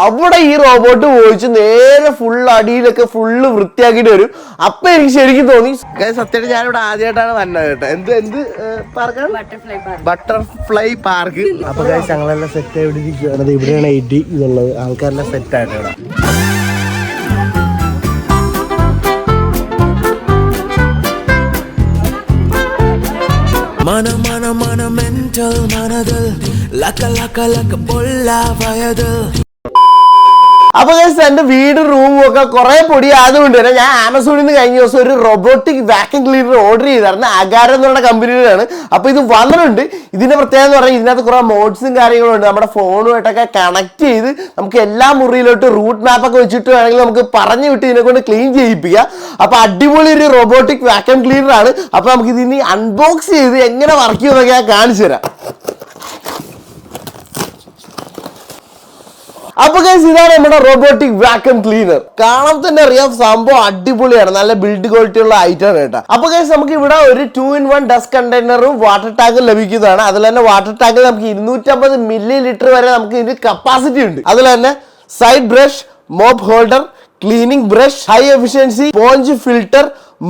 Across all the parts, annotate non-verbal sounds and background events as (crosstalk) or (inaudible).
അവിടെ ഈ റോബോട്ട് പോയിച്ച് നേരെ ഫുൾ അടിയിലൊക്കെ ഫുള്ള് വൃത്തിയാക്കിയിട്ട് വരും. അപ്പൊ എനിക്ക് ശരിക്കും തോന്നി. സത്യമായിട്ട് ഞാനിവിടെ ആദ്യമായിട്ടാണ് വന്നത് കേട്ടോ. എന്ത് എന്ത് പാർക്കാണ് ബട്ടർഫ്ലൈ പാർക്ക് ബട്ടർഫ്ലൈ പാർക്ക് അപ്പൊ ഞങ്ങളെല്ലാം സെറ്റ് എവിടെ ഇരിക്കുകയാണ് ഇവിടെയാണ് എയ്റ്റി ഇതുള്ളത്. ആൾക്കാരെല്ലാം സെറ്റ് ആയിട്ട് ഇവിടെ. മന മന മന മെന്റൽ മനതിൽ ലക്ക ലക്ക ലക്ക പൊല്ല വയതിൽ അപ്പൊ എന്റെ വീട് റൂമും ഒക്കെ കുറെ പൊടി ആയതുകൊണ്ട് തന്നെ ഞാൻ ആമസോണിൽ നിന്ന് കഴിഞ്ഞ ദിവസം ഒരു റോബോട്ടിക് വാക്യൂം ക്ലീനർ ഓർഡർ ചെയ്തായിരുന്നു. അഗാരം എന്നുള്ള കമ്പനിയിലാണ് അപ്പൊ ഇത് വന്നിട്ടുണ്ട്. ഇതിന്റെ പ്രത്യേകത എന്ന് പറഞ്ഞാൽ ഇതിനകത്ത് കുറെ മോഡ്സും കാര്യങ്ങളും ഉണ്ട്. നമ്മുടെ ഫോണുമായിട്ടൊക്കെ കണക്ട് ചെയ്ത് നമുക്ക് എല്ലാ മുറിയിലോട്ട് റൂട്ട് മാപ്പ് ഒക്കെ വെച്ചിട്ട് വേണമെങ്കിൽ നമുക്ക് പറഞ്ഞു വിട്ട് ഇതിനെ കൊണ്ട് ക്ലീൻ ചെയ്യിപ്പിക്കാം. അപ്പൊ അടിപൊളി ഒരു റോബോട്ടിക് വാക്യൂം ക്ലീനർ ആണ്. അപ്പൊ നമുക്ക് ഇതിനി അൺബോക്സ് ചെയ്ത് എങ്ങനെ വർക്ക് ചെയ്യുമെന്നൊക്കെ ഞാൻ കാണിച്ചു തരാം. അപ്പൊ ഗൈസ് ഇതാണ് നമ്മുടെ റോബോട്ടിക് വാക്യൂം ക്ലീനർ കാണാൻ തന്നെ അറിയാം സംഭവം അടിപൊളിയാണ്. നല്ല ബിൽഡ് ക്വാളിറ്റി ഉള്ള ഐറ്റം ആണ് കേട്ടോ. അപ്പൊ ഗൈസ് നമുക്ക് ഇവിടെ ഒരു ടു ഇൻ വൺ ഡസ്റ്റ് കണ്ടെയ്നറും വാട്ടർ ടാങ്കും ലഭിക്കുന്നതാണ്. അതിൽ തന്നെ വാട്ടർ ടാങ്കിൽ നമുക്ക് ഇരുന്നൂറ്റമ്പത് മില്ലി ലിറ്റർ വരെ നമുക്ക് ഇതിന് കപ്പാസിറ്റി ഉണ്ട്. അതിൽ തന്നെ side brush mop holder cleaning brush high efficiency sponge filter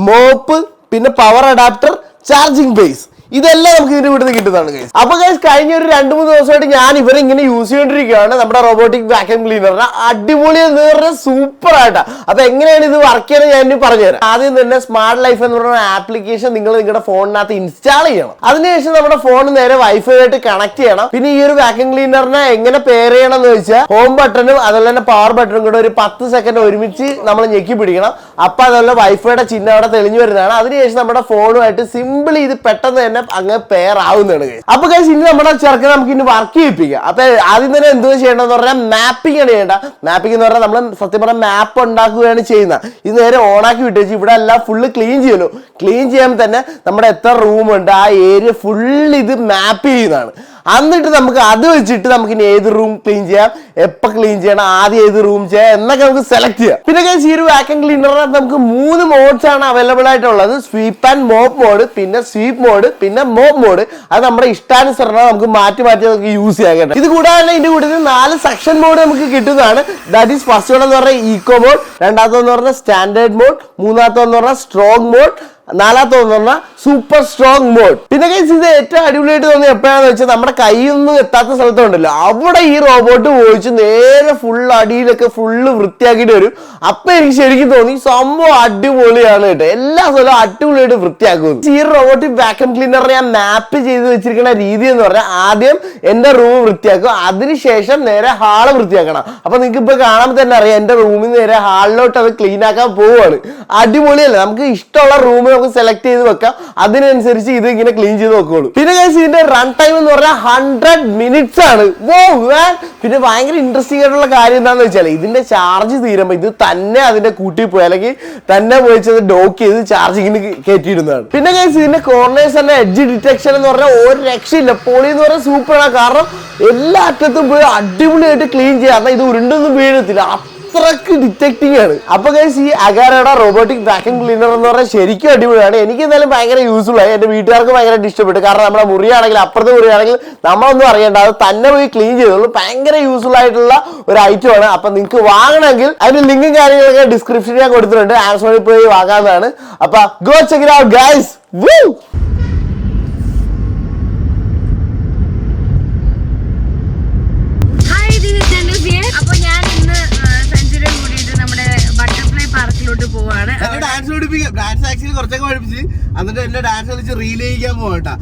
mop പിന്നെ പവർ അഡാപ്റ്റർ ചാർജിംഗ് ബേസ് ഇതെല്ലാം നമുക്ക് ഇതിന്റെ വീട്ടിൽ നിന്ന് കിട്ടുന്നതാണ് ഗൈസ് അപ്പൊ ഗൈസ് കഴിഞ്ഞ ഒരു രണ്ട് മൂന്ന് ദിവസമായിട്ട് ഞാൻ ഇവരെ ഇങ്ങനെ യൂസ് ചെയ്തോണ്ടിരിക്കുകയാണ്. നമ്മുടെ റോബോട്ടിക് വാക്യൂം ക്ലീനറിന് അടിപൊളി എന്ന് പറഞ്ഞാൽ സൂപ്പർ ആയിട്ടാ. അപ്പൊ എങ്ങനെയാണ് ഇത് വർക്ക് ചെയ്യുന്നത് ഞാൻ പറഞ്ഞുതരാം. ആദ്യം തന്നെ സ്മാർട്ട് ലൈഫ് എന്ന് പറയുന്ന ആപ്ലിക്കേഷൻ നിങ്ങൾ നിങ്ങളുടെ ഫോണിനകത്ത് ഇൻസ്റ്റാൾ ചെയ്യണം. അതിനുശേഷം നമ്മുടെ ഫോൺ നേരെ വൈഫൈ ആയിട്ട് കണക്ട് ചെയ്യണം. പിന്നെ ഈ ഒരു വാക്യൂം ക്ലീനറിനെ എങ്ങനെ പേർ ചെയ്യണം എന്ന് വെച്ചാൽ ഹോം ബട്ടണും അതുപോലെ തന്നെ പവർ ബട്ടണും കൂടെ ഒരു പത്ത് സെക്കൻഡ് ഒരുമിച്ച് നമ്മൾ ഞെക്കി പിടിക്കണം. അപ്പൊ അതുപോലെ വൈഫൈയുടെ ചിഹ്നം അവിടെ തെളിഞ്ഞു വരുന്നതാണ്. അതിനുശേഷം നമ്മുടെ ഫോണുമായിട്ട് സിമ്പിൾ ഇത് പെട്ടെന്ന് തന്നെ അങ്ങ് പെയർ ആവുന്നതാണ്. അപ്പൊ കഴിച്ച് ഇനി നമ്മുടെ ചെറുക്കനെ നമുക്ക് ഇനി വർക്ക് ചെയ്യിപ്പിക്കാം. അപ്പൊ ആദ്യം തന്നെ എന്ത് ചെയ്യേണ്ടതെന്ന് പറഞ്ഞാൽ മാപ്പിംഗ് ആണ് ചെയ്യേണ്ട മാപ്പിംഗ് എന്ന് പറഞ്ഞാൽ നമ്മൾ സത്യം പറഞ്ഞാൽ മാപ്പ് ഉണ്ടാക്കുകയാണ് ചെയ്യുന്നത്. ഇത് നേരെ ഓണാക്കി വിട്ടേച്ച് ഇവിടെ എല്ലാം ഫുള്ള് ക്ലീൻ ചെയ്യലോ ക്ലീൻ ചെയ്യാൻ തന്നെ നമ്മുടെ എത്ര റൂം ഉണ്ട് ആ ഏരിയ ഫുള്ള് ഇത് മാപ്പ് ചെയ്യുന്നതാണ്. എന്നിട്ട് നമുക്ക് അത് വെച്ചിട്ട് നമുക്ക് ഇനി ഏത് റൂം ക്ലീൻ ചെയ്യാം? എപ്പോൾ ക്ലീൻ ചെയ്യണം? ആദ്യം ഏത് റൂം ചെയ്യാം? എന്നൊക്കെ നമുക്ക് സെലക്ട് ചെയ്യാം. പിന്നെ കഴിച്ച് ഈ ഒരു വാക്യം ക്ലീനറിനകത്ത് നമുക്ക് മൂന്ന് മോഡ്സ് ആണ് അവൈലബിൾ ആയിട്ടുള്ളത്. സ്വീപ്പ് ആൻഡ് മോപ്പ് മോഡ് പിന്നെ സ്വീപ്പ് മോഡ് പിന്നെ മോപ്പ് മോഡ് അത് നമ്മുടെ ഇഷ്ടാനുസരണം നമുക്ക് മാറ്റി മാറ്റി നമുക്ക് യൂസ് ചെയ്യാൻ ഇത് കൂടാതെ തന്നെ ഇതിന്റെ കൂടെ നാല് സെക്ഷൻ മോഡ് നമുക്ക് കിട്ടുന്നതാണ്. ദാറ്റ് ഈസ് ഫസ്റ്റ് മോഡ് എന്ന് പറഞ്ഞാൽ ഈക്കോ മോഡ് രണ്ടാമത്തെ പറഞ്ഞാൽ സ്റ്റാൻഡേർഡ് മോഡ് മൂന്നാമത്തെ പറഞ്ഞാൽ സ്ട്രോങ് മോഡ് നാലാമത്തെ പറഞ്ഞാൽ സൂപ്പർ സ്ട്രോങ് മോഡ് പിന്നെ guys ഇത് ഏറ്റവും അടിപൊളിയായിട്ട് തോന്നി എപ്പോഴാന്ന് വെച്ചാൽ നമ്മുടെ കൈയൊന്നും എത്താത്ത സ്ഥലത്തുണ്ടല്ലോ. അവിടെ ഈ റോബോട്ട് പോയിച്ച് നേരെ ഫുൾ അടിയിലൊക്കെ ഫുള്ള് വൃത്തിയാക്കിയിട്ട് വരും. അപ്പൊ എനിക്ക് ശരിക്കും തോന്നി സംഭവം അടിപൊളിയാണ് കേട്ടോ. എല്ലാ സ്ഥലവും അടിപൊളിയായിട്ട് വൃത്തിയാക്കുന്നു. ഈ റോബോട്ടിക് വാക്യൂം ക്ലീനർ ഞാൻ മാപ്പ് ചെയ്ത് വെച്ചിരിക്കുന്ന രീതി എന്ന് പറഞ്ഞാൽ ആദ്യം എന്റെ റൂം വൃത്തിയാക്കും അതിനുശേഷം നേരെ ഹാൾ വൃത്തിയാക്കണം. അപ്പൊ നിങ്ങൾക്ക് ഇപ്പൊ കാണാൻ തന്നെ അറിയാം എന്റെ റൂമിൽ നേരെ ഹാളിലോട്ട് അത് ക്ലീൻ ആക്കാൻ പോവുകയാണ് അടിപൊളിയല്ലേ? നമുക്ക് ഇഷ്ടമുള്ള റൂം നമുക്ക് സെലക്ട് ചെയ്ത് വെക്കാം. അതിനനുസരിച്ച് ഇത് ഇങ്ങനെ ക്ലീൻ ചെയ്ത് നോക്കുള്ളൂ പിന്നെ guys ഇതിന്റെ റൺ ടൈം എന്ന് പറഞ്ഞാൽ ഹൺഡ്രഡ് മിനിറ്റ്സ് ആണ്. വോ man. പിന്നെ ഭയങ്കര ഇൻട്രസ്റ്റിംഗ് ആയിട്ടുള്ള കാര്യം എന്താണെന്ന് വെച്ചാൽ ഇതിന്റെ ചാർജ് തീരുമ്പോൾ ഇത് തന്നെ അതിന്റെ കൂട്ടി പോയി അല്ലെങ്കിൽ തന്നെ പോയിച്ചത് ഡോക്ക് ചെയ്ത് ചാർജിങ്ങിന് കയറ്റിയിടുന്നതാണ് പിന്നെ guys ഇതിന്റെ കോർണേഴ്സ് തന്നെ എഡ്ജ് ഡിറ്റക്ഷൻ എന്ന് പറഞ്ഞാൽ ഒരു രക്ഷയില്ല. പോളി എന്ന് പറഞ്ഞാൽ സൂപ്പറാണ് കാരണം എല്ലാ അറ്റത്തും പോയി അടിപൊളിയായിട്ട് ക്ലീൻ ചെയ്യാം. ഇത് ഉരുണ്ടൊന്നും വീഴത്തില്ല. അത്രയ്ക്ക് ഡിറ്റക്റ്റിംഗ് ആണ്. അപ്പൊ ഗൈസ് ഈ അഗാരയുടെ റോബോട്ടിക് വാക്യൂം ക്ലീനർ എന്ന് പറഞ്ഞാൽ ശരിക്കും അടിപൊളിയാണ്. എനിക്ക് എന്തായാലും ഭയങ്കര യൂസ്ഫുൾ ആയി എന്റെ വീട്ടുകാർക്ക് ഭയങ്കരമായിട്ട് ഇഷ്ടപ്പെട്ടു. കാരണം നമ്മുടെ മുറിയാണെങ്കിൽ അപ്പുറത്തെ മുറിയാണെങ്കിൽ നമ്മളൊന്നും അറിയണ്ട. അത് തന്നെ പോയി ക്ലീൻ ചെയ്തോളൂ ഭയങ്കര യൂസ്ഫുൾ ആയിട്ടുള്ള ഒരു ഐറ്റം ആണ്. അപ്പൊ നിങ്ങൾക്ക് വാങ്ങണമെങ്കിൽ അതിന്റെ ലിങ്കും കാര്യങ്ങളൊക്കെ ഡിസ്ക്രിപ്ഷനിൽ ഞാൻ കൊടുത്തിട്ടുണ്ട്. ആമസോണിൽ പോയി വാങ്ങാവുന്നതാണ്. അപ്പൊ ഗോ ചെക്ക് ഔട്ട് ഗൈസ് പഠിപ്പിക്കാം. ഡാൻസ് ആക്ച്വലി കുറച്ചൊക്കെ പഠിപ്പിച്ച്. എന്നിട്ട് എന്റെ ഡാൻസ് കളിച്ച് റീൽ ചെയ്യിക്കാൻ പോകട്ടാ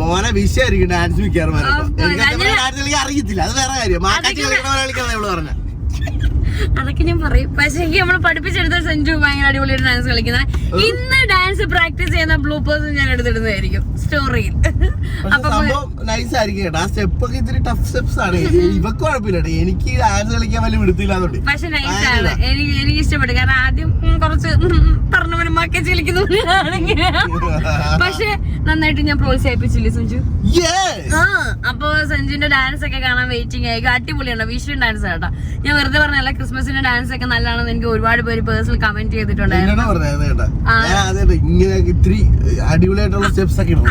മോനെ വിഷയായിരിക്കും ഡാൻസ് മിക്കാറുമാരോ എനിക്ക് ഞാൻ ഡാൻസ് കളിക്കാൻ അറിയത്തില്ല. അത് വേറെ കാര്യം. മാക്കാച്ചി കളിക്കണ കളിക്കണം ഇവൾ പറഞ്ഞ. അതൊക്കെ ഞാൻ പറയും. പക്ഷേ എനിക്ക് നമ്മൾ പഠിപ്പിച്ചെടുത്ത സെഞ്ചു ഭയങ്കര അടിപൊളിയായിട്ട് ഡാൻസ് കളിക്കുന്നത് ഇന്ന് ഡാൻസ് പ്രാക്ടീസ് ചെയ്യുന്ന ബ്ലൂപേഴ്സ് ഞാൻ എടുത്തിടുന്നതായിരിക്കും. സ്റ്റോറിയിൽ സംഭവം നൈസ് ആയിരിക്കും കേട്ടോ. ആ സ്റ്റെപ്പ് ഒക്കെ ഇത്തിരി ടഫ് സ്റ്റെപ്സ് ആണ്. ഇവക്ക് കുഴപ്പമില്ല കേട്ടോ. എനിക്ക് ഡാൻസ് കളിക്കാൻ വലിയ പക്ഷെ നൈസ് ആണ്. എനിക്ക് എനിക്ക് ഇഷ്ടപ്പെട്ടു. കാരണം ആദ്യം കുറച്ച് പറഞ്ഞു പറഞ്ഞ പോലെ മക്കെ ചലിക്കുന്ന പക്ഷെ (laughs) നന്നായിട്ട് ഞാൻ പ്രോത്സാഹിപ്പിച്ചില്ലേ സഞ്ജു! ആ അപ്പൊ സഞ്ജുവിന്റെ ഡാൻസ് ഒക്കെ കാണാൻ വെയിറ്റിംഗ് ആയിരിക്കും അടിപൊളിയാണ്. വിഷു ഡാൻസ് കേട്ടോ. ഞാൻ വെറുതെ പറഞ്ഞല്ല ക്രിസ്മസിന്റെ ഡാൻസ് ഒക്കെ നല്ലതാണെന്ന് എനിക്ക് ഒരുപാട് പേര് പേഴ്സണൽ കമന്റ് ചെയ്തിട്ടുണ്ടായിരുന്നു.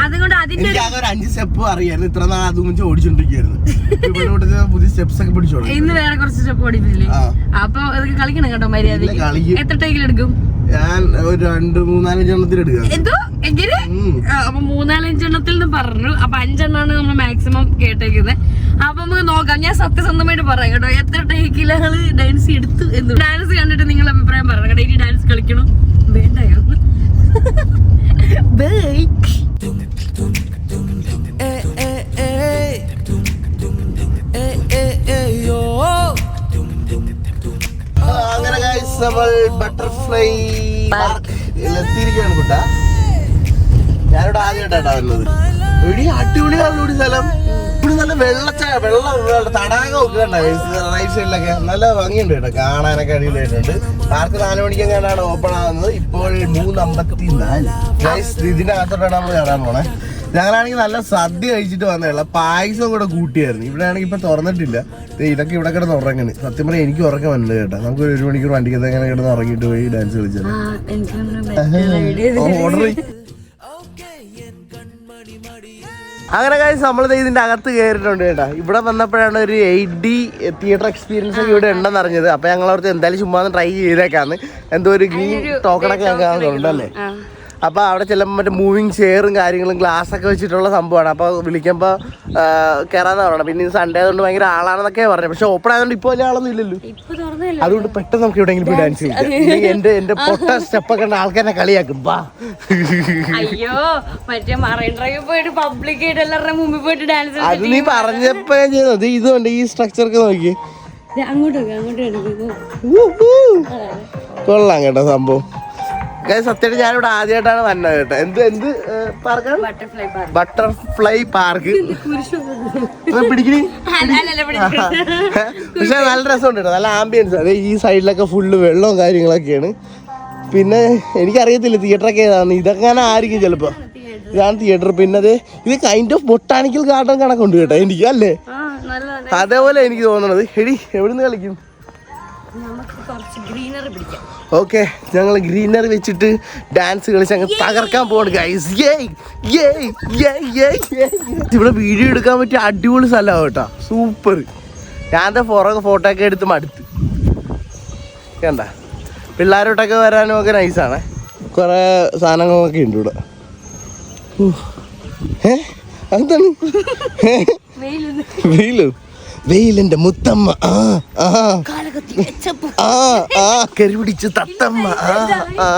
അതുകൊണ്ട് അതിന്റെ അഞ്ച് സ്റ്റെപ്പ് അറിയാം ഇത്ര നാൾ അതും വെച്ച് ഓടിച്ചോണ്ടിരിക്കുന്നു പുതിയ സ്റ്റെപ്സ് ഒക്കെ പിടിച്ചോളൂ. ഇന്ന് വേറെ കുറച്ച് സ്റ്റെപ്പ് ഓടിപ്പിച്ചില്ലേ ആ. അപ്പൊ അതൊക്കെ കളിക്കണം കേട്ടോ മര്യാദ എത്ര ടൈക്കിൽ എടുക്കും? ഞാൻ ഒരു രണ്ട് മൂന്നാലഞ്ച് എണ്ണത്തിൽ എടുക്കാം. എന്തോ? എങ്ങനെ? അപ്പൊ മൂന്നാലഞ്ചെണ്ണത്തിൽ നിന്ന് പറഞ്ഞു. അപ്പൊ അഞ്ചെണ്ണാണ് നമ്മൾ മാക്സിമം കേട്ടേക്കുന്നത്. അപ്പൊ നമുക്ക് നോക്കാം. ഞാൻ സത്യസന്ധമായിട്ട് പറയാം കേട്ടോ. എത്ര ടൈക്കിലാണ് ഡാൻസ് എടുത്തു എന്ന്. ഡാൻസ് കണ്ടിട്ട് നിങ്ങൾ അഭിപ്രായം പറയണം കേട്ടോ. ഇനി ഡാൻസ് കളിക്കണം? വേണ്ടായിരുന്നു (laughs) നമ്മൾ ബട്ടർഫ്ലൈ എത്തിയിരിക്കുകയാണ് കുട്ട. ഞാനിവിടെ ആദ്യമായിട്ടാ വരുന്നത് ഇവിടെ അടിപൊളിയാണ് ഇവിടെ സ്ഥലം. ഇവിടെ നല്ല വെള്ളച്ചായ വെള്ളം വെള്ളം തടാകം ഒക്കെ റൈറ്റ് സൈഡിലൊക്കെ നല്ല ഭംഗിയുണ്ട് കേട്ടോ. കാണാനൊക്കെ അടിപൊളിയായിട്ടുണ്ട്. പാർക്ക് നാല് മണിക്ക് എങ്ങനെയാണ് ഓപ്പൺ ആകുന്നത് ഇപ്പോൾ മൂന്ന് അമ്പത്തി നാല് ഇതിനകത്തോട്ടാണ് നമ്മൾ കാണാൻ പോണേ. ഞങ്ങളാണെങ്കിൽ നല്ല സദ്യ കഴിച്ചിട്ട് വന്നതല്ല പായസം കൂടെ കൂട്ടിയായിരുന്നു. ഇവിടെ ആണെങ്കിൽ ഇപ്പൊ തുറന്നിട്ടില്ല. ഇതൊക്കെ ഇവിടെ കിടന്ന് ഉറങ്ങണ്. സത്യം പറഞ്ഞാൽ എനിക്ക് ഉറക്കം വന്നത് കേട്ടോ. നമുക്ക് ഒരു മണിക്കൂർ വണ്ടിക്ക് എങ്ങനെ കിടന്ന് ഉറങ്ങിയിട്ട് പോയി ഡാൻസ് കളിച്ചത് ഓർഡർ അങ്ങനെ കാര്യം നമ്മൾ ഇതിന്റെ അകത്ത് കയറിയിട്ടുണ്ട് കേട്ടാ. ഇവിടെ വന്നപ്പോഴാണ് ഒരു എയ്റ്റ് ഡി തിയേറ്റർ എക്സ്പീരിയൻസ് ഒക്കെ ഇവിടെ ഉണ്ടെന്ന് അറിഞ്ഞത്. അപ്പൊ ഞങ്ങൾ എന്തായാലും ചുമ്മാ ട്രൈ ചെയ്തേക്കാന്ന്. എന്തോ ഒരു ഗ്രീൻ ടോക്കണൊക്കെ ഞങ്ങൾക്ക് കാണുന്നുണ്ട് അല്ലേ അപ്പൊ അവിടെ ചെല്ലുമ്പോൾ മറ്റേ മൂവിങ് ചെയറും കാര്യങ്ങളും ഗ്ലാസ് ഒക്കെ വെച്ചിട്ടുള്ള സംഭവമാണ്. അപ്പോൾ വിളിക്കുമ്പോൾ കയറാന്ന് പറയണം പിന്നെ ഇന്ന് സൺഡേ ആയതുകൊണ്ട് ഭയങ്കര ആളാണെന്നൊക്കെ പറഞ്ഞു പക്ഷെ ഓപ്പൺ ആയതുകൊണ്ട് ഇപ്പോൾ വലിയ ആളൊന്നും ഇല്ലല്ലോ. അതുകൊണ്ട് പെട്ടെന്ന് നമുക്ക് എവിടെയെങ്കിലും പോയി ഡാൻസ് ചെയ്യാം. എന്റെ എന്റെ എന്റെ പൊട്ട സ്റ്റെപ്പൊക്കെ ഒക്കെ ആൾക്കാരെ കളിയാക്കും. ബാ അയ്യോ മറ്റേ മറൈൻ ഡ്രൈവ് പോയിട്ട് പബ്ലിക് ആയിട്ട് എല്ലാവരുടെ മുമ്പിൽ പോയിട്ട് ഡാൻസ് അത് നീ പറഞ്ഞപ്പോ ഞാൻ ചെയ്തത്. ഇതുണ്ട്. ഈ സ്ട്രക്ചർ ഒക്കെ നോക്കി. അങ്ങോട്ട് വെക്ക്, അങ്ങോട്ട് കൊള്ളാം കേട്ടോ സംഭവം. സത്യമായിട്ട് ഞാനിവിടെ ആദ്യമായിട്ടാണ് വന്നത് കേട്ടോ. എന്ത് എന്ത് പാർക്കാണ് ബട്ടർഫ്ലൈ പാർക്ക് ബട്ടർഫ്ലൈ പാർക്ക് പിടിക്കണി പക്ഷെ നല്ല രസമുണ്ട് കേട്ടോ. നല്ല ആംബിയൻസ് അതെ ഈ സൈഡിലൊക്കെ ഫുള്ള് വെള്ളവും കാര്യങ്ങളൊക്കെയാണ്. പിന്നെ എനിക്കറിയത്തില്ല തിയേറ്ററൊക്കെ ഏതാണ് ഇതൊക്കെ ആയിരിക്കും ചിലപ്പോ. ഇതാണ് തിയേറ്റർ പിന്നെ അത് ഇത് കൈൻഡ് ഓഫ് ബൊട്ടാണിക്കൽ ഗാർഡൻ കണക്കുണ്ട് കേട്ടോ. എനിക്ക് അല്ലേ? അതേപോലെ എനിക്ക് തോന്നണത്. എടി എവിടുന്ന് കളിക്കും? നമുക്ക് കുറച്ച് ഗ്രീനറി പിടിക്കാം. ഓക്കെ ഞങ്ങൾ ഗ്രീനറി വെച്ചിട്ട് ഡാൻസ് കളിച്ച് അങ്ങ് തകർക്കാൻ പോവാണ് ഗൈസ് ഇവിടെ വീഡിയോ എടുക്കാൻ പറ്റിയ അടിപൊളി സ്ഥലമാണ് കേട്ടോ. സൂപ്പർ ഞാൻ പുറകെ ഫോട്ടോ ഒക്കെ എടുത്ത് മടുത്ത്. കണ്ട? പിള്ളേരോട്ടൊക്കെ വരാനും ഒക്കെ നൈസാണ് കുറേ സാധനങ്ങളൊക്കെ ഉണ്ട് ഇവിടെ. ഏ എന്താണ് (laughs) വെയിലോ? വെയിലിന്റെ മുത്തമ്മ. ആ ആ. ആ ആ കരി പിടിച്ച് തത്തമ്മ. ആ ആ.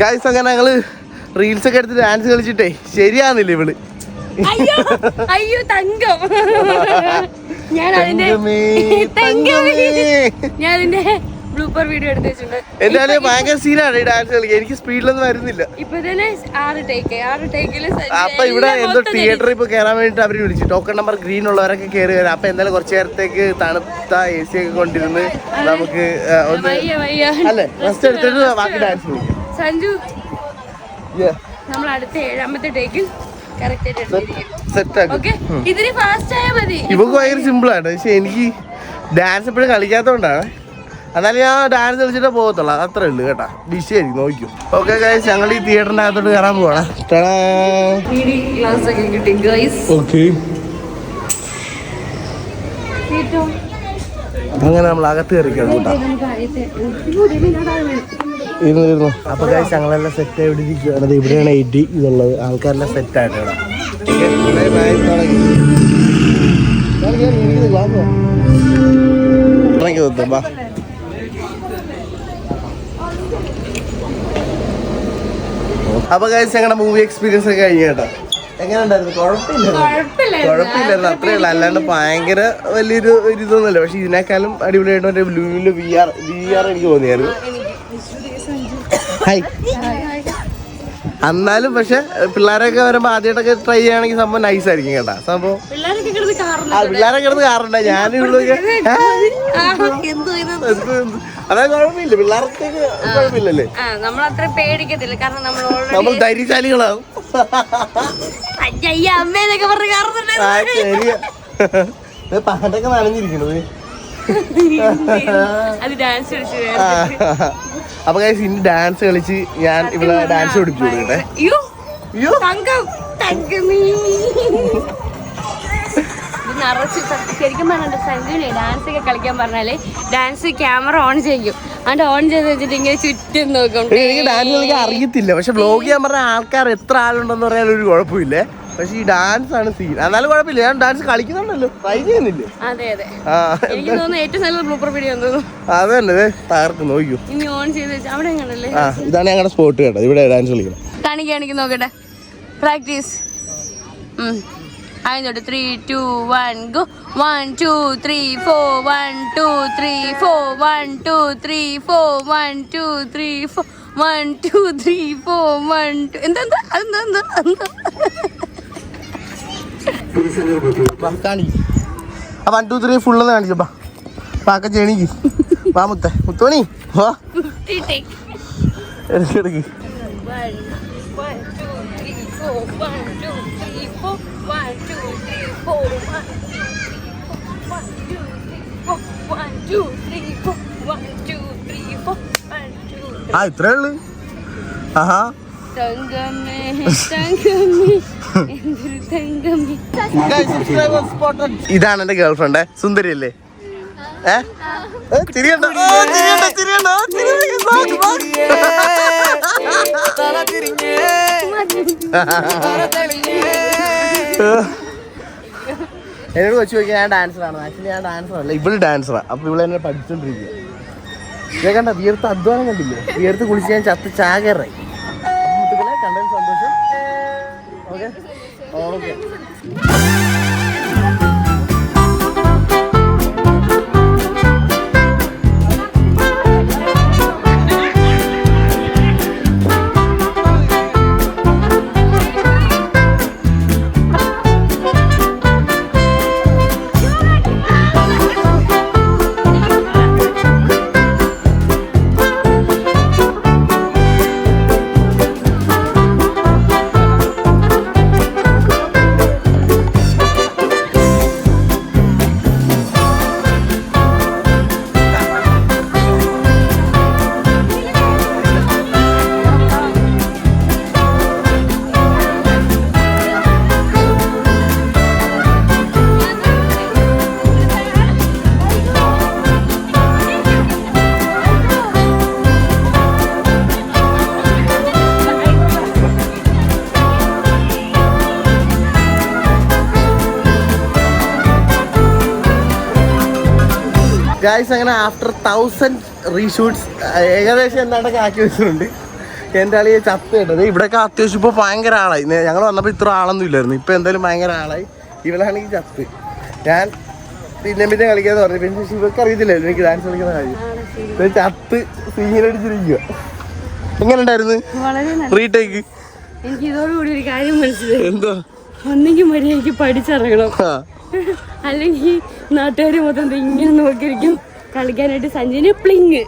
ഗായ്സ് അങ്ങനെ ഞങ്ങൾ റീൽസ് ഒക്കെ എടുത്ത് ഡാൻസ് കളിച്ചിട്ടേ ശരിയാന്നില്ല ഇവൾ. അയ്യോ അയ്യോ തങ്കം. ഞാൻ അതിന്റെ. ഞാൻ അതിന്റെ ബ്ലൂപ്പർ വീഡിയോ എടുത്തിട്ടുണ്ട് എന്തായാലും ഭയങ്കര സീനാണ് ഈ ഡാൻസ് കളിക്കുക എനിക്ക് സ്പീഡിലൊന്നും വരുന്നില്ല. ഇപ്പൊ തന്നെ ആറ് ടേക്ക് ആറ് ടേക്കിൽ അപ്പൊ ഇവിടെ എന്തോ തിയേറ്ററിൽ ഇപ്പൊ കയറാൻ വേണ്ടിട്ട് അവർ വിളിച്ചു. ടോക്കൺ നമ്പർ ഗ്രീൻ ഉള്ളവരൊക്കെ കയറി വരാം. അപ്പൊ എന്തായാലും കുറച്ചു നേരത്തേക്ക് തണുത്ത എ സി ഒക്കെ കൊണ്ടിരുന്ന് നമുക്ക് ഒന്ന് അല്ലെ? റെസ്റ്റ് എടുത്തിട്ട് ബാക്കി ഡാൻസ് കളിക്കാം. സഞ്ജു നമ്മൾ അടുത്ത ഏഴാമത്തെ ടേക്കിൽ ഇതിന് ഫാസ്റ്റ് ആയാൽ മതി. ഇവക്ക് ഭയങ്കര സിമ്പിൾ ആണ്. പക്ഷെ എനിക്ക് ഡാൻസ് എപ്പോഴും കളിക്കാത്തോണ്ടാണ് എന്നാലും ഞാൻ ഡാൻസ് കളിച്ചിട്ടേ പോകത്തുള്ളൂ. അത് അത്രേ ഉള്ളൂ കേട്ടാ. ഡിഷായിരിക്കും നോക്കും ഓക്കെ ഗൈസ് ഞങ്ങൾ ഈ തിയേറ്ററിന്റെ അകത്തോട്ട് കയറാൻ ഗൈസ് ഓക്കെ അങ്ങനെ നമ്മൾ അകത്ത് കയറിക്കണം കേട്ടോ. ഇരുന്നു ഇരുന്നു. അപ്പൊ ഗൈസ് ഞങ്ങളെല്ലാം സെറ്റ് ഇവിടെ ഇരിക്കുകയാണ് ദേ ഇവിടെയാണ് എയ്റ്റി ഇതുള്ളത്. ആൾക്കാരെല്ലാം സെറ്റ് ആയിട്ട് ഇവിടെ. ഇറങ്ങി നിർത്തും ബാ അപ്പൊ ഗൈസ് ഞങ്ങളുടെ മൂവി എക്സ്പീരിയൻസ് ഒക്കെ കഴിഞ്ഞു കേട്ടോ. എങ്ങനെ ഉണ്ടായിരുന്നു? കുഴപ്പമില്ല കുഴപ്പമില്ലായിരുന്നു. അത്രേ ഉള്ളൂ. അല്ലാണ്ട് ഭയങ്കര വലിയൊരു ഇതൊന്നുമല്ല. പക്ഷെ ഇതിനേക്കാളും അടിപൊളിയായിട്ട് മറ്റേ ബ്ലൂവിന്റെ വി ആർ വി ആർ എനിക്ക് തോന്നിയായിരുന്നു. ഹായ് എന്നാലും പക്ഷെ പിള്ളേരൊക്കെ വരുമ്പോ ആദ്യമായിട്ടൊക്കെ ട്രൈ ചെയ്യുകയാണെങ്കിൽ സംഭവം നൈസ് ആയിരിക്കും കേട്ടാ. സംഭവം പിള്ളേരൊക്കെ കിടന്ന് കിടന്ന് കാറുണ്ട് ഞാനും അതായത് കുഴപ്പമില്ല പിള്ളേർക്ക് കുഴപ്പമില്ലല്ലേ? നമ്മൾ അത്ര പേടിക്കത്തില്ല കാരണം നമ്മൾ നമ്മൾ ധൈര്യശാലികളാവും. അമ്മേന്നൊക്കെ പറഞ്ഞ് പാട്ടൊക്കെ നനഞ്ഞിരിക്കണത്. അപ്പൊ guys, ഇനി ഡാൻസ് കളിച്ച് ഞാൻ ഇവിടെ ഡാൻസ് പഠിപ്പിച്ചു കൊടുക്കട്ടെ. അയ്യോ അയ്യോ തങ്കം തങ്കമീ. നിറച്ച് ശരിക്കും പറഞ്ഞിട്ട് സഞ്ജുവിനെ ഡാൻസ് ഒക്കെ കളിക്കാൻ പറഞ്ഞാൽ ഡാൻസ് ക്യാമറ ഓൺ ചെയ്യും. അത് ഓൺ ചെയ്ത് വെച്ചിട്ട് ഇങ്ങനെ ചുറ്റും നോക്കും. എനിക്ക് ഡാൻസ് കളിക്കാൻ അറിയത്തില്ല. പക്ഷെ ബ്ലോഗ് ചെയ്യാൻ പറഞ്ഞ ആൾക്കാർ എത്ര ആളുണ്ടെന്ന് പറയാൻ ഒരു കുഴപ്പമില്ലേ. പക്ഷെ ഈ ഡാൻസ് ആണ് സീൻ എന്നാലും കുഴപ്പമില്ല. ഞാൻ ഡാൻസ് കളിക്കുന്നുണ്ടല്ലോ. ട്രൈ ചെയ്യുന്നില്ലേ? അതെ അതെ. എനിക്ക് തോന്നുന്നു ഏറ്റവും നല്ല ബ്ലൂപ്പർ വീഡിയോ അത് തന്നെ തകർത്ത് നോക്കൂ. ഇനി ഓൺ ചെയ്ത് വെച്ച് അവിടെ ആ ഇതാണ് ഞങ്ങളുടെ സ്പോട്ട് കേട്ടോ. ഇവിടെ ഡാൻസ് കളിക്കണം കാണിക്കാണിക്ക് കാണിക്ക് നോക്കട്ടെ. Practice അതിനോട്ട് three two one go one two three four one two three four one two three four one two three four one two three four one two എന്താ എന്താ എന്താ എന്താ വൺ ടു ത്രീ ഫുള്ള് കാണിച്ചപ്പാ പാക്ക ചെണിക്ക് വാ മുത്ത. മുത്തോണി വാ. ടേക്ക് എടുക്ക് എടുക്ക്. One, one, two, three, four, one, four, one, two, three, four, one, two, three, four, one, two, three, four, one, two, three, four, one, two, three. ആ ഇത്രേ ഉള്ളു ആഹാ തങ്കമേ തങ്കമേ എന്തൊരു തങ്കമേ ഇതാണ് എന്റെ ഗേൾ ഫ്രണ്ട് സുന്ദരി അല്ലേ ഏ എന്നോട് കൊച്ചു നോക്കി ഞാൻ ഡാൻസറാണ് ആക്ച്വലി ഞാൻ ഡാൻസർ അല്ല. ഇവൾ ഡാൻസറാണ് അപ്പൊ ഇവൾ എന്നെ പഠിച്ചോണ്ടിരിക്കുക ഇതേ കണ്ട? വിയർത്ത് അധ്വാനം കണ്ടില്ലേ? വിയർത്ത് കുളിച്ച് ഞാൻ ചത്ത് ചാകറായി കണ്ടതിന് സന്തോഷം. ഓക്കെ ഓക്കെ ഗായ്സ് അങ്ങനെ ആഫ്റ്റർ തൗസൻഡ് റീഷൂട്ട്സ് ഏകദേശം എന്താണ്ടൊക്കെ ആക്കി വെച്ചിട്ടുണ്ട്. എന്റെ ആളിയെ ചത്ത കേട്ടത് ഇവിടെയൊക്കെ അത്യാവശ്യം ഇപ്പോൾ ഭയങ്കര ആളായി. ഞങ്ങൾ വന്നപ്പോൾ ഇത്ര ആളൊന്നും ഇല്ലായിരുന്നു. ഇപ്പോൾ എന്തായാലും ഭയങ്കര ആളായി. ഇവളാണെങ്കിൽ ചത്ത്. ഞാൻ പിന്നെ പിന്നെ കളിക്കാന്ന് പറഞ്ഞു. പിന്നെ ഇവർക്ക് അറിയത്തില്ലല്ലോ എനിക്ക് ഡാൻസ് കളിക്കുന്ന കാര്യം. ചത്ത് സീനടിച്ചിരിക്കുക എങ്ങനെ ഉണ്ടായിരുന്നു റീടേക്ക് എനിക്ക് ഇതോടുകൂടി ഒരു കാര്യം മനസ്സിലായി. എന്തോ? ഒന്നെങ്കിൽ മര്യാദയ്ക്ക് പഠിച്ചിറങ്ങണം. അല്ലെങ്കിൽ നാട്ടുകാർ മൊത്തം ഇങ്ങനെ നോക്കിയിരിക്കും. കളിക്കാനായിട്ട് സഞ്ജന് പ്ലിങ്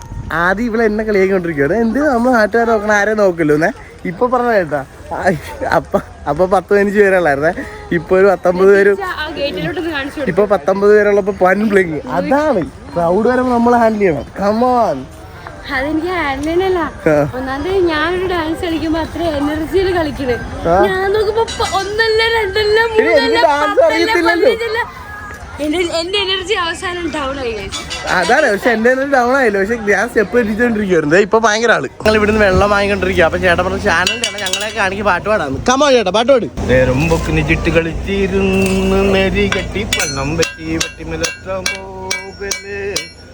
ആദ്യം ഇവിടെ എന്നെ കളിയാക്കൊണ്ടിരിക്കുകയാണ് എന്ത് നമ്മൾ നാട്ടുകാർ നോക്കണം ആരെ നോക്കല്ലോ എന്നേ ഇപ്പൊ പറഞ്ഞ കേട്ടാ. അപ്പൊ അപ്പൊ പത്ത് പതിനഞ്ച് പേരുള്ളായിരുന്നേ. ഇപ്പൊ ഒരു പത്തൊമ്പത് പേര് ഇപ്പൊ പത്തൊമ്പത് പേരുള്ളപ്പോ പൻ ബ്ലിങ് അതാണ്. ക്രൗഡ് വരുമ്പോ നമ്മൾ ഹാൻഡിൽ ചെയ്യണം. കമോൺ അതെനിക്ക് ഹാൻഡിലല്ല ഒന്നാമത് ഞാനൊരു ഡാൻസ് കളിക്കുമ്പോ അത്ര എനർജിയിൽ കളിക്കണ്. ഞാൻ നോക്കുമ്പോ ഒന്നല്ല രണ്ടല്ല മൂന്നല്ല പത്തല്ല എന്റെ എനർജി അവസാനം ഡൗൺ ആയി. അതാണ് പക്ഷെ എന്റെ ഡൗൺ ആയില്ല. പക്ഷെ ഞാൻ സ്റ്റെപ്പ് എത്തിച്ചോണ്ടിരിക്കുവായിരുന്നു ഇപ്പൊ ഭയങ്കര ആൾ. ഞങ്ങൾ ഇവിടുന്ന് വെള്ളം വാങ്ങിക്കൊണ്ടിരിക്കുക അപ്പൊ ചേട്ടൻ പറഞ്ഞ ചാനലിലാണ് ഞങ്ങളെ കാണിക്ക് പാട്ട് പാടാന്ന്. കമോ ചേട്ടാ പാട്ട് പാട്. നേരം പൊക്കിന് ചിട്ട് കളിച്ചിരുന്ന് നെരി കെട്ടി പണം പറ്റി പറ്റി മിലത്താൻ പോകൽ.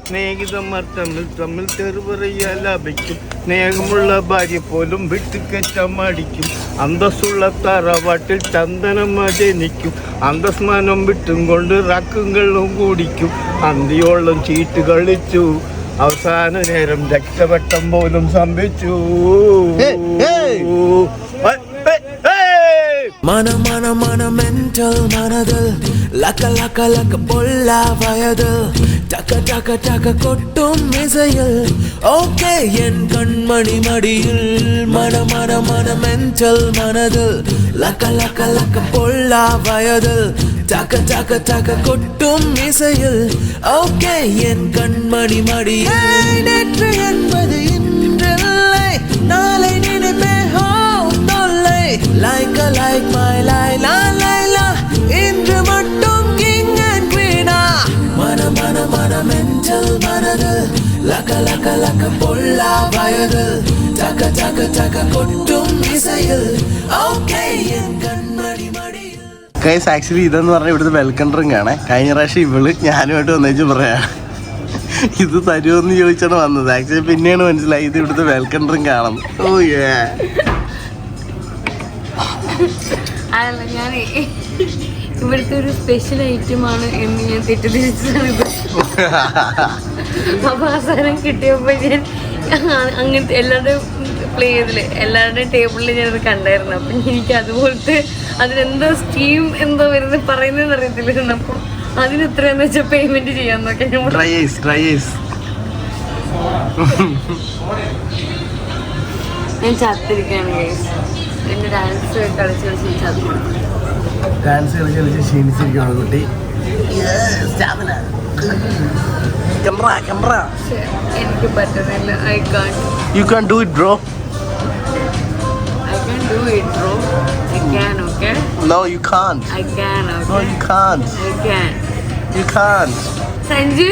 സ്നേഹിതന്മാർ തമ്മിൽ തമ്മിൽ തെറുപറയാൽ ലാഭിക്കും. സ്നേഹമുള്ള ഭാര്യ പോലും വിട്ടുകെറ്റാൻ മടിക്കും. അന്തസ്സുള്ള തറവാട്ടിൽ ചന്ദനം ജനിക്കും അന്തസ്മാനം വിട്ടും കൊണ്ട് റക്കുകളും കൂടിക്കും. അന്തിയോളം ചീട്ട് കളിച്ചു. അവസാന നേരം രക്തവട്ടം പോലും സംഭവിച്ചു. மன மன மன மென்டல் மனதில் லக்க லக்க லக்க பொல்லா வயதில் டக்க டக்க டக்க கொட்டும் இசையில் ஓகே என் கண்மணி மடியில். மன மன மன மென்டல் மனதில் லக்க லக்க லக்க பொல்லா வயதில் டக்க டக்க டக்க கொட்டும் இசையில் ஓகே என் கண்மணி மடியில். தொல்லை லைக் லைக் மை லை லா லை லா இன்று மட்டும் கிங் அண்ட் குவீனா மன மன மன மென்டல் மனது லக்க லக்க லக்க பொல்லா வயது டக்க டக்க டக்க கொட்டும் இசையில் ஓகே என் கண்மணி மடியில் ഗൈസ് ആക്ച്വലി ഇതെന്ന് പറഞ്ഞാൽ ഇവിടുത്തെ വെൽക്കം ഡ്രിങ്ക് ആണ് കഴിഞ്ഞ പ്രാവശ്യം ഇവള് ഞാനുമായിട്ട് വന്നേച്ച് പറയാ ഇത് തരുമെന്ന് ചോദിച്ചാണ് വന്നത് ആക്ച്വലി പിന്നെയാണ് മനസ്സിലായി ഇത് ഇവിടുത്തെ വെൽക്കം ഡ്രിങ്ക് ആണെന്ന് ഓ ഏ അതല്ല ഞാൻ ഇവിടുത്തെ ഒരു സ്പെഷ്യൽ ഐറ്റം ആണ് എന്ന് ഞാൻ തെറ്റിദ്ധരിച്ചതാണ്. ഇത് അപ്പൊ ആ സാധനം കിട്ടിയപ്പോ ഞാൻ അങ്ങനത്തെ എല്ലാവരുടെയും പ്ലേ ചെയ്തിൽ എല്ലാവരുടെയും ടേബിളിൽ ഞാനത് കണ്ടായിരുന്നു. അപ്പൊ എനിക്ക് അതുപോലത്തെ അതിനെന്തോ സ്കീം എന്തോ വരുന്നത് പറയുന്നതെന്ന് അറിയത്തില്ലായിരുന്നു. അപ്പൊ അതിന് എത്രയാന്ന് വെച്ചാൽ പേയ്മെന്റ് ചെയ്യാൻ നോക്കിയാൽ ഞാൻ ട്രൈ ഐസ് ട്രൈ ഐസ് ഞാൻ ചത്തിരിക്കുകയാണ് ഗൈസ് ഡാൻസ് കളിച്ച് കളിച്ച് ഞാൻ ചത്തിരിക്കും ഡാൻസ് കളിച്ച് കളിച്ച് ക്ഷീണിച്ചിരിക്കുകയാണ് കുട്ടി. ക്യാമറ ക്യാമറ എനിക്ക് പറ്റുന്നില്ല. I can you can do it bro I do it bro I can okay no you can I can no okay you can I you can Sanju.